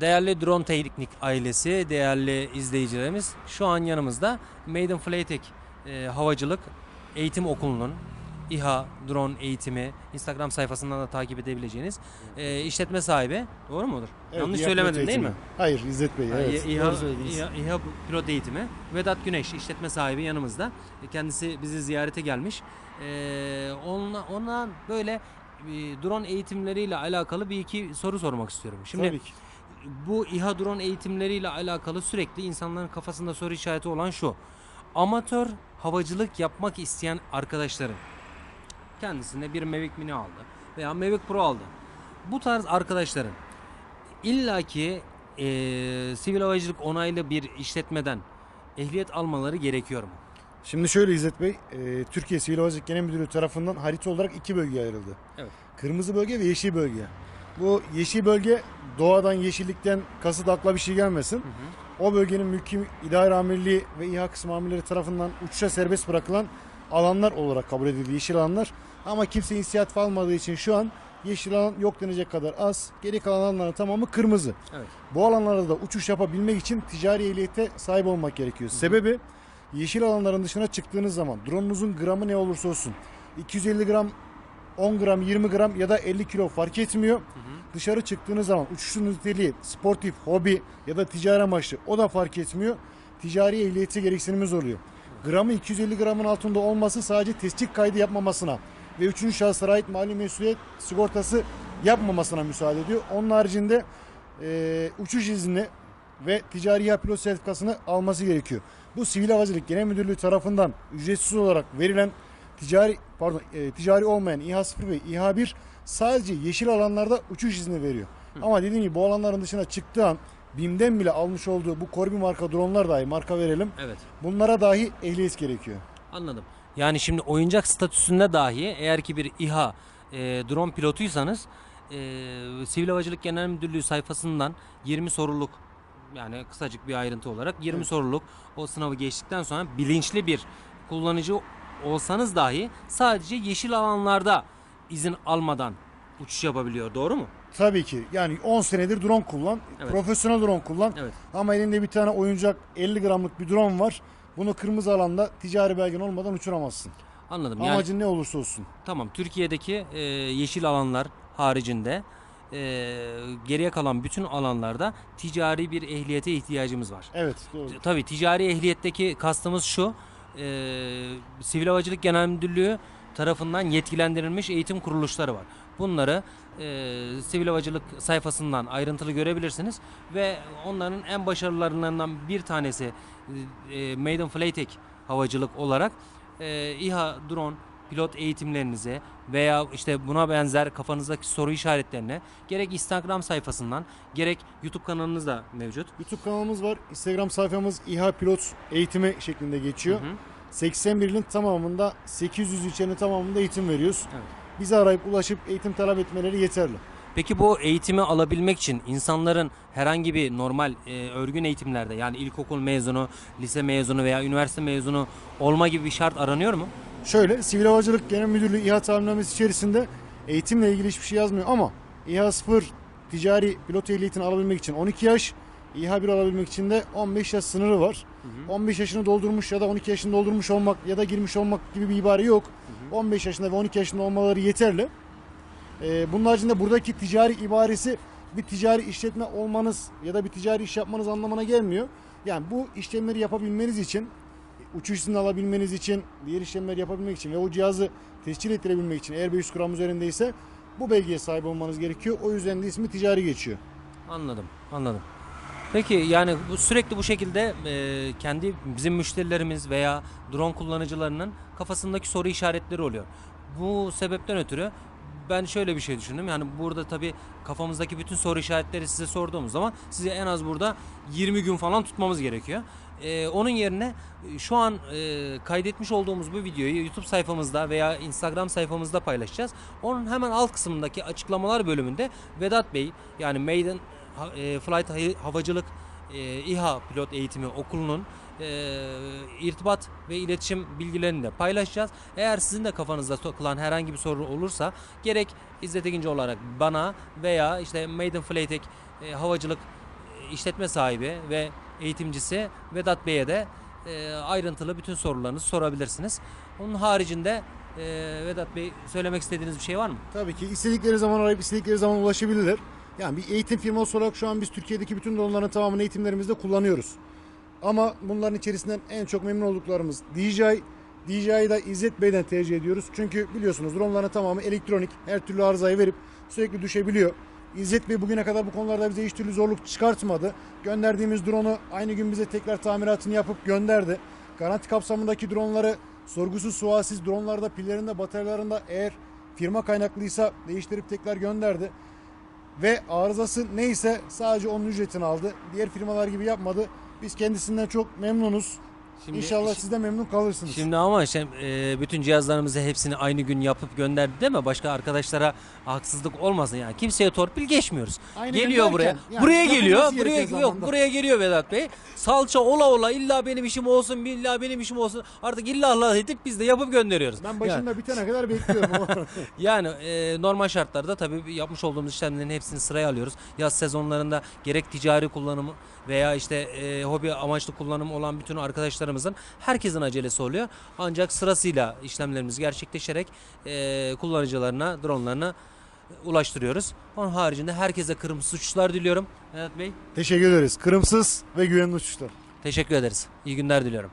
Değerli Drone Teknik ailesi, değerli izleyicilerimiz şu an yanımızda Maiden Flytek e, Havacılık Eğitim Okulu'nun İHA drone eğitimi Instagram sayfasından da takip edebileceğiniz e, işletme sahibi. Doğru mudur? Evet, Yanlış İHA söylemedim değil mi? Hayır İzzet Bey. Evet. İHA, doğru söylediniz. İHA, İHA pilot eğitimi. Vedat Güneş işletme sahibi yanımızda. E, Kendisi bizi ziyarete gelmiş. E, ona, ona böyle e, drone eğitimleriyle alakalı bir iki soru sormak istiyorum. Şimdi Tabii ki. Bu İHA drone eğitimleriyle alakalı sürekli insanların kafasında soru işareti olan şu. Amatör havacılık yapmak isteyen arkadaşların kendisine bir Mavic Mini aldı veya Mavic Pro aldı. Bu tarz arkadaşların illaki eee sivil havacılık onaylı bir işletmeden ehliyet almaları gerekiyor mu? Şimdi şöyle İzzet Bey, e, Türkiye Sivil Havacılık Genel Müdürlüğü tarafından harita olarak iki bölgeye ayrıldı. Evet. Kırmızı bölge ve yeşil bölge. Bu yeşil bölge doğadan yeşillikten kasıt akla bir şey gelmesin. O bölgenin mülki idare amirliği ve İHA kısmı amirleri tarafından uçuşa serbest bırakılan alanlar olarak kabul edildi yeşil alanlar. Ama kimse inisiyatif almadığı için şu an yeşil alan yok denecek kadar az. Geri kalan alanların tamamı kırmızı. Evet. Bu alanlarda da uçuş yapabilmek için ticari ehliyete sahip olmak gerekiyor. Sebebi yeşil alanların dışına çıktığınız zaman drone'unuzun gramı ne olursa olsun 250 gram 10 gram 20 gram ya da 50 kilo fark etmiyor. Dışarı çıktığınız zaman uçuşun niteliği sportif, hobi ya da ticari amaçlı o da fark etmiyor. Ticari ehliyeti gereksinimiz oluyor. Gramı 250 gramın altında olması sadece tescil kaydı yapmamasına ve üçüncü şahıslara ait mali mesuliyet sigortası yapmamasına müsaade ediyor. Onun haricinde e, uçuş izni ve ticari İHA pilot sertifikasını alması gerekiyor. Bu Sivil Havacılık Genel Müdürlüğü tarafından ücretsiz olarak verilen ticari pardon e, ticari olmayan İHA 0 ve İHA 1 sadece yeşil alanlarda uçuş izni veriyor. Ama dediğim gibi bu alanların dışına çıktığı an BİM'den bile almış olduğu bu Corby marka dronlar dahi marka verelim. Evet. Bunlara dahi ehliyet gerekiyor. Anladım. Yani şimdi oyuncak statüsünde dahi eğer ki bir İHA e, drone pilotuysanız e, Sivil Havacılık Genel Müdürlüğü sayfasından 20 soruluk yani kısacık bir ayrıntı olarak 20 Evet. soruluk o sınavı geçtikten sonra bilinçli bir kullanıcı olsanız dahi sadece yeşil alanlarda izin almadan uçuş yapabiliyor. Doğru mu? Tabii ki yani 10 senedir drone kullan, Evet. profesyonel drone kullan. Evet. Ama elinde bir tane oyuncak 50 gramlık bir drone var. Bunu kırmızı alanda ticari belgen olmadan uçuramazsın. Anladım. Yani Amacın ne olursa olsun. Tamam Türkiye'deki e, yeşil alanlar haricinde e, geriye kalan bütün alanlarda ticari bir ehliyete ihtiyacımız var. Evet doğru. Tabii ticari ehliyetteki kastımız şu. E, Sivil Havacılık Genel Müdürlüğü tarafından yetkilendirilmiş eğitim kuruluşları var. Bunları e, Sivil Havacılık sayfasından ayrıntılı görebilirsiniz ve onların en başarılarından bir tanesi e, e, Maiden Flytek havacılık olarak e, İHA drone pilot eğitimlerinize veya işte buna benzer kafanızdaki soru işaretlerine gerek Instagram sayfasından gerek YouTube kanalınız da mevcut. YouTube kanalımız var. Instagram sayfamız İHA Pilot Eğitimi şeklinde geçiyor. Hı hı. 81 ilin tamamında 800 ilçenin tamamında eğitim veriyoruz. Evet. Bizi arayıp ulaşıp eğitim talep etmeleri yeterli. Peki bu eğitimi alabilmek için insanların herhangi bir normal e, örgün eğitimlerde yani ilkokul mezunu, lise mezunu veya üniversite mezunu olma gibi bir şart aranıyor mu? Şöyle Sivil Havacılık Genel Müdürlüğü İHA talimnamesi içerisinde eğitimle ilgili hiçbir şey yazmıyor ama İHA 0 ticari pilot ehliyetini alabilmek için 12 yaş, İHA 1 alabilmek için de 15 yaş sınırı var. 15 yaşını doldurmuş ya da 12 yaşını doldurmuş olmak ya da girmiş olmak gibi bir ibare yok. 15 yaşında ve 12 yaşında olmaları yeterli. Ee, bunun haricinde buradaki ticari ibaresi bir ticari işletme olmanız ya da bir ticari iş yapmanız anlamına gelmiyor. Yani bu işlemleri yapabilmeniz için, uçuş izni alabilmeniz için, diğer işlemleri yapabilmek için ve o cihazı tescil ettirebilmek için eğer 500 gram üzerindeyse bu belgeye sahip olmanız gerekiyor. O yüzden de ismi ticari geçiyor. Anladım, anladım. Peki yani bu sürekli bu şekilde e, kendi bizim müşterilerimiz veya drone kullanıcılarının kafasındaki soru işaretleri oluyor. Bu sebepten ötürü ben şöyle bir şey düşündüm. Yani burada tabii kafamızdaki bütün soru işaretleri size sorduğumuz zaman size en az burada 20 gün falan tutmamız gerekiyor. E, onun yerine e, şu an e, kaydetmiş olduğumuz bu videoyu YouTube sayfamızda veya Instagram sayfamızda paylaşacağız. Onun hemen alt kısmındaki açıklamalar bölümünde Vedat Bey yani Maiden e, Flight Havacılık e, İHA Pilot Eğitimi Okulu'nun e, irtibat ve iletişim bilgilerini de paylaşacağız. Eğer sizin de kafanızda takılan herhangi bir soru olursa gerek İzzet Ekinci olarak bana veya işte Maiden Flytek e, Havacılık işletme sahibi ve eğitimcisi Vedat Bey'e de e, ayrıntılı bütün sorularınızı sorabilirsiniz. Onun haricinde e, Vedat Bey söylemek istediğiniz bir şey var mı? Tabii ki istedikleri zaman arayıp istedikleri zaman ulaşabilirler. Yani bir eğitim firması olarak şu an biz Türkiye'deki bütün dronların tamamını eğitimlerimizde kullanıyoruz. Ama bunların içerisinden en çok memnun olduklarımız DJI. DJI'yi da İzzet Bey'den tercih ediyoruz. Çünkü biliyorsunuz dronların tamamı elektronik. Her türlü arızayı verip sürekli düşebiliyor. İzzet Bey bugüne kadar bu konularda bize hiç türlü zorluk çıkartmadı. Gönderdiğimiz drone'u aynı gün bize tekrar tamiratını yapıp gönderdi. Garanti kapsamındaki dronları sorgusuz sualsiz dronlarda pillerinde bataryalarında eğer firma kaynaklıysa değiştirip tekrar gönderdi. Ve arızası neyse sadece onun ücretini aldı. Diğer firmalar gibi yapmadı. Biz kendisinden çok memnunuz. Şimdi- İnşallah siz de memnun kalırsınız. Şimdi ama şey, e, bütün cihazlarımızı hepsini aynı gün yapıp gönderdi değil mi? Başka arkadaşlara haksızlık olmasın yani. Kimseye torpil geçmiyoruz. Aynı gün geliyor derken, buraya. yani buraya yapılması geliyor. gereken Buraya yok zamanda. buraya geliyor Vedat Bey. Salça ola ola illa benim işim olsun, illa benim işim olsun. Artık illa Allah edip biz de yapıp gönderiyoruz. ben Yani- başında bitene kadar bekliyorum. Yani e, normal şartlarda tabii yapmış olduğumuz işlemlerin hepsini sıraya alıyoruz. Yaz sezonlarında gerek ticari kullanımı veya işte e, hobi amaçlı kullanımı olan bütün arkadaşlarımızın herkesin acelesi oluyor. Ancak sırasıyla işlemlerimiz gerçekleşerek e, kullanıcılarına, dronlarına ulaştırıyoruz. Onun haricinde herkese kırmızı uçuşlar diliyorum. Evet Bey, Teşekkür ederiz. Kırımsız ve güvenli uçuşlar. teşekkür ederiz. İyi günler diliyorum.